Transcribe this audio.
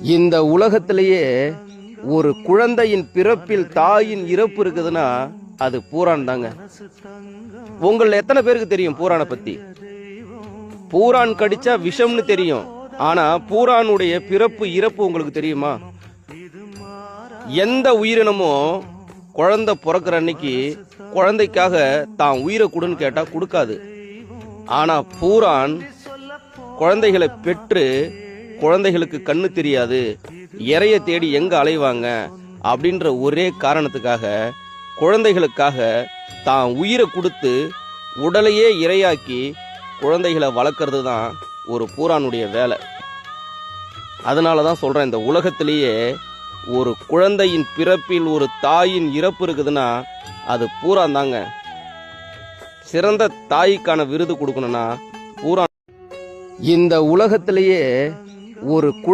இந்த உலகத்திலேயே ஒரு குழந்தையின் பிறப்பில் தாயின் இறப்பு இருக்குதுன்னா அது பூரான் தாங்க உங்கள் எத்தனை பேருக்கு தெரியும் பூரானை பத்தி? பூரான் கடிச்சா விஷம்னு தெரியும். ஆனா பூரானுடைய பிறப்பு இறப்பு உங்களுக்கு தெரியுமா? எந்த உயிரினமும் குழந்தை பிறக்கிற அன்னைக்கு குழந்தைக்காக தான் உயிரை கொடுன்னு கேட்டா கொடுக்காது. ஆனா பூரான் குழந்தைகளை பெற்று குழந்தைகளுக்கு கண்ணு தெரியாது இறைய தேடி எங்க அலைவாங்க அப்படின்ற ஒரே காரணத்துக்காக குழந்தைகளுக்காக தான் உயிரை கொடுத்து உடலையே இரையாக்கி குழந்தைகளை வளர்க்கறது தான் ஒரு பூரானுடைய வேலை. அதனால தான் சொல்கிறேன் இந்த உலகத்திலேயே ஒரு குழந்தையின் பிறப்பில் ஒரு தாயின் இறப்பு இருக்குதுன்னா அது பூரான் தாங்க சிறந்த தாய்க்கான விருது கொடுக்கணும்னா பூரான் இந்த உலகத்திலேயே ஒரு குழ